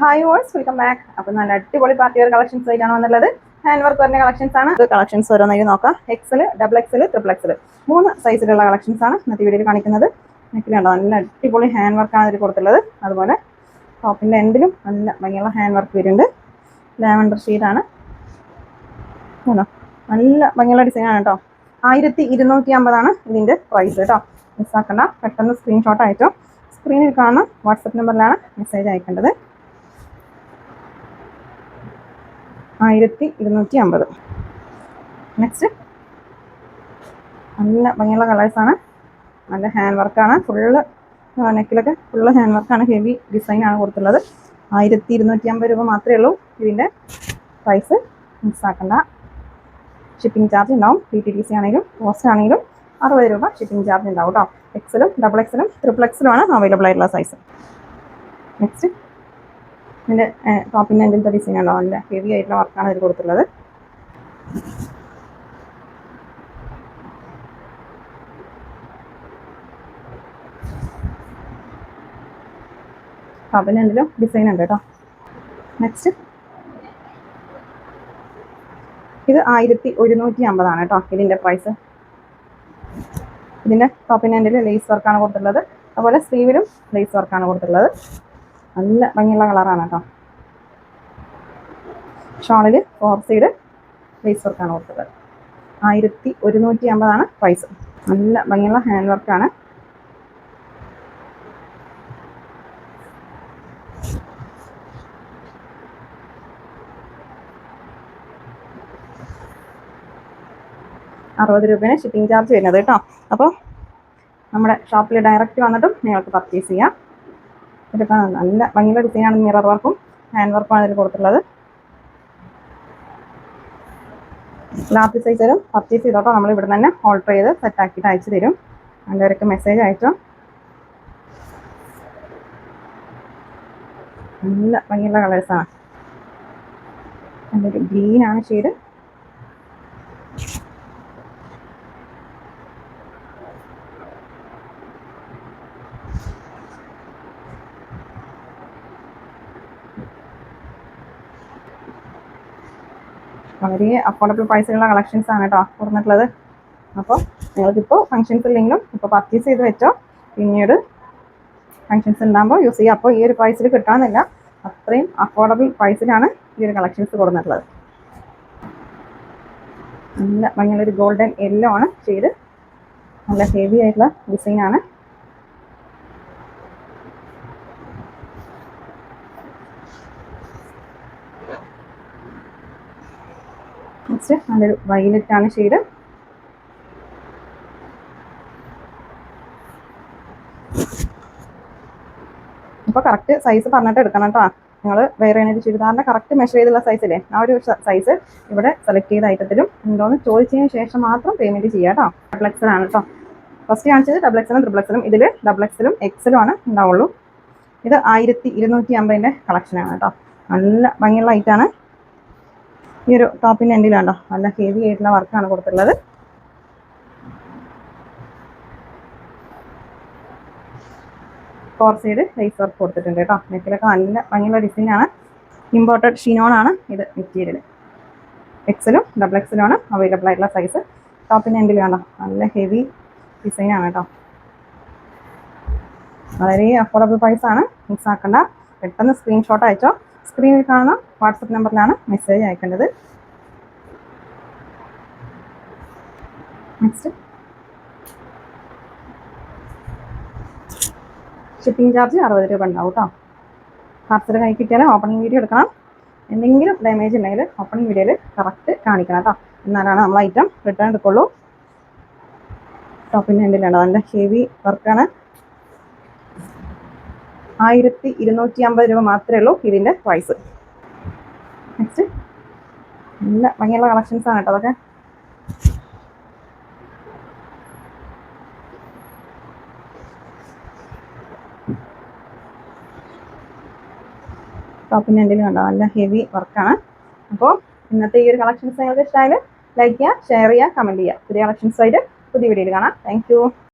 Hi walls welcome back അപ്പോൾ നല്ല അടിപൊളി പാർട്ടി വെയർ കളക്ഷൻസ് ആയിട്ടാണ് വന്നുള്ളത് ഹാൻഡ് വർക്ക് വരുന്ന കളക്ഷൻസ് ആണ്. കളക്ഷൻസ് ഓരോന്നായി നോക്കാം. XL double XL triple XL മൂന്ന് സൈസിലുള്ള കളക്ഷൻസ് ആണ് ഇന്നത്തെ വീഡിയോയിൽ കാണിക്കുന്നത്. നെക്കിലുണ്ടോ നല്ല അടിപൊളി ഹാൻഡ് വർക്കാണ് ഇതിൽ കൊടുത്തുള്ളത് അതുപോലെ ടോപ്പിന്റെ എൻഡിലും നല്ല ഭംഗിയുള്ള ഹാൻഡ് വർക്ക് വരുന്നുണ്ട്. ലാവൻഡർ ഷീറ്റാണ് ആണോ. നല്ല ഭംഗിയുള്ള ഡിസൈനാണ് കേട്ടോ. ആയിരത്തി ഇരുന്നൂറ്റി അമ്പതാണ് ഇതിന്റെ പ്രൈസ് കേട്ടോ മിസ്സാക്കണ്ട പെട്ടെന്ന് സ്ക്രീൻഷോട്ട് അയച്ചോ സ്ക്രീനിൽ കാണുന്ന വാട്സപ്പ് നമ്പറിലാണ് മെസ്സേജ് അയക്കേണ്ടത്. ആയിരത്തി ഇരുന്നൂറ്റി അമ്പത് നെക്സ്റ്റ് നല്ല ഭംഗിയുള്ള കളേഴ്സാണ് നല്ല ഹാൻഡ് വർക്കാണ് ഫുള്ള് നെക്കിലൊക്കെ ഫുള്ള് ഹാൻഡ് വർക്കാണ് ഹെവി ഡിസൈനാണ് കൊടുത്തുള്ളത് ആയിരത്തി ഇരുന്നൂറ്റി അമ്പത് രൂപ മാത്രമേ ഉള്ളൂ ഇതിന്റെ പ്രൈസ് മിസ്സാക്കണ്ട ഷിപ്പിംഗ് ചാർജ് ഉണ്ടാവും. ഡി ടി ടി സി ആണെങ്കിലും പോസ്റ്റ് ആണെങ്കിലും അറുപത് രൂപ ഷിപ്പിംഗ് ചാർജ് ഉണ്ടാവും കേട്ടോ എക്സലും ഡബിൾ എക്സലും ട്രിപ്പിൾ എക്സലുമാണ് അവൈലബിൾ ആയിട്ടുള്ള സൈസ് നെക്സ്റ്റ് ഇതിന്റെ ടോപ്പിന്റെ എന്തിന്റെ ഡിസൈൻ ഉണ്ടോ നല്ല ഹെവി ആയിട്ടുള്ള വർക്കാണ് ഇതിൽ കൊടുത്തിട്ടുള്ളത്. ടോപ്പിന്റെ എന്തെങ്കിലും ഡിസൈൻ ഉണ്ട് കേട്ടോ നെക്സ്റ്റ് ഇത് ആയിരത്തി ഒരുന്നൂറ്റി അമ്പതാണ് കേട്ടോ ഇതിന്റെ പ്രൈസ് ഇതിന്റെ ടോപ്പിന്റെ ലേസ് വർക്കാണ് കൊടുത്തിട്ടുള്ളത്. അതുപോലെ സ്ലീവിലും ലേസ് വർക്കാണ് കൊടുത്തിട്ടുള്ളത്. നല്ല ഭംഗിയുള്ള കളറാണ് കേട്ടോ. ഷോളിൽ ഫോർ സൈഡ് ലേസ് വർക്കാണ് കൊടുത്തത്. ആയിരത്തി ഒരുന്നൂറ്റി അമ്പതാണ് പ്രൈസ് നല്ല ഭംഗിയുള്ള ഹാൻഡ് വർക്കാണ് അറുപത് രൂപയാണ് ഷിപ്പിംഗ് ചാർജ് വരുന്നത് കേട്ടോ. അപ്പോൾ നമ്മുടെ ഷോപ്പിൽ ഡയറക്റ്റ് വന്നിട്ടും നിങ്ങൾക്ക് പർച്ചേസ് ചെയ്യാം. ഇതൊക്കെ നല്ല ഭംഗിയുള്ള ഡിസൈനാണ് മിറർ വർക്കും ഹാൻഡ് വർക്കുമാണ് ഇതിൽ കൊടുത്തിട്ടുള്ളത്. ലാർജ് സൈസ് തരും പർച്ചേസ് ചെയ്തോട്ടോ. നമ്മൾ ഇവിടെ തന്നെ ഓൾട്ടർ ചെയ്ത് സെറ്റ് ആക്കിയിട്ട് അയച്ചു തരും. അതിന്റെവരൊക്കെ മെസ്സേജ് അയച്ചോ? നല്ല ഭംഗിയുള്ള കളേഴ്സാണ് നല്ലൊരു ഗ്രീനാണ് ഷെയ്ഡ് വളരെ അഫോർഡബിൾ പ്രൈസിലുള്ള കളക്ഷൻസ് ആണ് കേട്ടോ തുറന്നിട്ടുള്ളത് അപ്പോൾ നിങ്ങൾക്കിപ്പോൾ ഫംഗ്ഷൻസ് ഇല്ലെങ്കിലും ഇപ്പോൾ പർച്ചേസ് ചെയ്ത് വെച്ചോ. പിന്നീട് ഫംഗ്ഷൻസ് ഉണ്ടാകുമ്പോൾ യൂസ് ചെയ്യുക അപ്പോൾ ഈ ഒരു പ്രൈസിൽ കിട്ടാമെന്നില്ല അത്രയും അഫോർഡബിൾ പ്രൈസിലാണ് ഈ ഒരു കളക്ഷൻസ് കൊടുത്തിട്ടുള്ളത്. നല്ല ഭംഗിയുള്ളൊരു ഗോൾഡൻ യെല്ലോ ആണ്. ചെയ്ത് നല്ല ഹെവി ആയിട്ടുള്ള ഡിസൈനാണ് നെക്സ്റ്റ് നല്ലൊരു വൈലറ്റ് ആണ് ഷെയ്ഡ്. അപ്പോൾ കറക്റ്റ് സൈസ് പറഞ്ഞിട്ട് എടുക്കണം കേട്ടോ നിങ്ങൾ വേറെ ഒരു ചുരിദാറിന്റെ കറക്റ്റ് മെഷർ ചെയ്തുള്ള സൈസില്ലേ ആ ഒരു സൈസ് ഇവിടെ സെലക്ട് ചെയ്ത ഐറ്റത്തിലും ഉണ്ടോയെന്ന് ചോദിച്ചതിന് ശേഷം മാത്രം പേയ്മെന്റ് ചെയ്യുക കേട്ടോ ഡബിൾ എക്സലാണ് കേട്ടോ ഫസ്റ്റ് കാണിച്ചത് ഡബിൾ എക്സലും ട്രിപ്പിൾ എക്സലും ഇതിൽ ഡബിൾ എക്സലും എക്സലും ആണ് ഉണ്ടാവുള്ളൂ. ഇത് ആയിരത്തി ഇരുന്നൂറ്റി അമ്പതിന്റെ കളക്ഷനാണ് കേട്ടോ നല്ല ഭംഗിയുള്ള ഐറ്റാണ് ഈ ഒരു ടോപ്പിന്റെ എൻഡിലാണ്ടോ നല്ല ഹെവി ആയിട്ടുള്ള വർക്കാണ് കൊടുത്തിട്ടുള്ളത്. ഫോർ സൈഡ് ലൈസ് വർക്ക് കൊടുത്തിട്ടുണ്ട് കേട്ടോ. നെക്കിലൊക്കെ നല്ല ഭംഗിയുള്ള ഡിസൈനാണ് ഇമ്പോർട്ടഡ് ഷിനോണാണ് ഇത് മെറ്റീരിയൽ എക്സലും ഡബിൾ എക്സലും ആണ് അവൈലബിൾ ആയിട്ടുള്ള സൈസ് ടോപ്പിന്റെ എൻഡിൽ കണ്ടോ? നല്ല ഹെവി ഡിസൈനാണ് കേട്ടോ. വളരെ അഫോർഡബിൾ പ്രൈസാണ് മിക്സ് ആക്കണ്ട. പെട്ടെന്ന് സ്ക്രീൻഷോട്ട് അയച്ചോ. സ്ക്രീനിൽ കാണുന്ന വാട്സപ്പ് നമ്പറിലാണ് മെസ്സേജ് അയക്കേണ്ടത്. നെക്സ്റ്റ് ഷിപ്പിംഗ് ചാർജ് അറുപത് രൂപ ഉണ്ടാവും കേട്ടോ പാർസൽ കൈ കിട്ടിയാൽ ഓപ്പണിംഗ് വീഡിയോ എടുക്കണം. എന്തെങ്കിലും ഡാമേജ് ഉണ്ടെങ്കിൽ ഓപ്പണിംഗ് വീഡിയോയിൽ കറക്റ്റ് കാണിക്കണം കേട്ടോ എന്നാലാണ് നമ്മൾ ഐറ്റം റിട്ടേൺ എടുക്കുള്ളൂ. ടോപ്പിന്റെ എൻഡിലാണ് നല്ല ഹെവി വർക്കാണ് ആയിരത്തി ഇരുന്നൂറ്റി അമ്പത് രൂപ മാത്രമേ ഉള്ളൂ ഇതിന്റെ പ്രൈസ് നെക്സ്റ്റ് നല്ല ഭംഗിയുള്ള ആണ് കേട്ടോ അതൊക്കെ. ടോപ്പിന്റെ എന്തെങ്കിലും കണ്ടോ? നല്ല ഹെവി വർക്കാണ് അപ്പോൾ ഇന്നത്തെ ഈ ഒരു കളക്ഷൻസ് നിങ്ങൾക്ക് ഇഷ്ടമായാൽ ലൈക്ക് ചെയ്യുക ഷെയർ ചെയ്യുക കമന്റ് ചെയ്യുക. പുതിയ കളക്ഷൻസ് ആയിട്ട് പുതിയ വീഡിയോയിൽ കാണാം. താങ്ക്